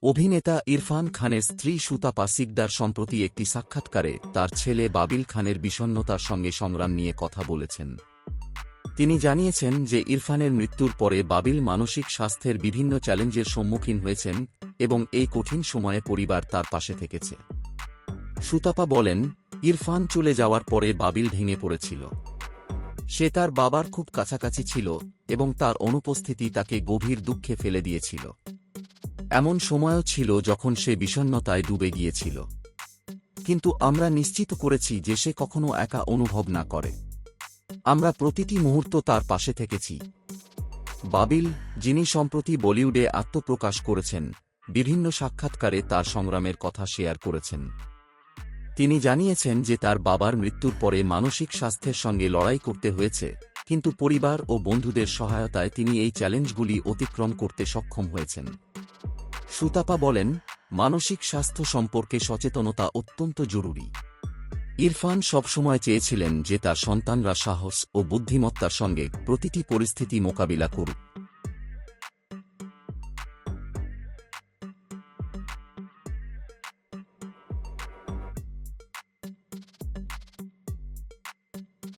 অভিনেতা ইরফান খানের স্ত্রী সুতাপা সিকদার সম্প্রতি একটি সাক্ষাৎকারে তার ছেলে বাবিল খানের বিষণ্নতার সঙ্গে সংগ্রাম নিয়ে কথা বলেছেন। তিনি জানিয়েছেন যে ইরফানের মৃত্যুর পরে বাবিল মানসিক স্বাস্থ্যের বিভিন্ন চ্যালেঞ্জের সম্মুখীন হয়েছেন এবং এই কঠিন সময়ে পরিবার তার পাশে থেকেছে। সুতাপা বলেন, ইরফান চলে যাওয়ার পরে বাবিল ভেঙে পড়েছিল। সে তার বাবার খুব কাছাকাছি ছিল এবং তার অনুপস্থিতি তাকে গভীর দুঃখে ফেলে দিয়েছিল। এমন সময়ও ছিল যখন সে বিষণ্নতায় ডুবে গিয়েছিল। কিন্তু আমরা নিশ্চিত করেছি যে সে কখনো একা অনুভব না করে। আমরা প্রতিটি মুহূর্ত তার পাশে থেকেছি। বাবিল, যিনি সম্প্রতি বলিউডে আত্মপ্রকাশ করেছেন, বিভিন্ন সাক্ষাৎকারে তার সংগ্রামের কথা শেয়ার করেছেন। তিনি জানিয়েছেন যে তার বাবার মৃত্যুর পরে মানসিক স্বাস্থ্যের সঙ্গে লড়াই করতে হয়েছে, কিন্তু পরিবার ও বন্ধুদের সহায়তায় তিনি এই চ্যালেঞ্জগুলি অতিক্রম করতে সক্ষম হয়েছেন। সুতাপা বলেন, মানসিক স্বাস্থ্য সম্পর্কে সচেতনতা অত্যন্ত জরুরি। ইরফান সবসময় চেয়েছিলেন যে তার সন্তানরা সাহস ও বুদ্ধিমত্তার সঙ্গে প্রতিটি পরিস্থিতি মোকাবিলা করুক।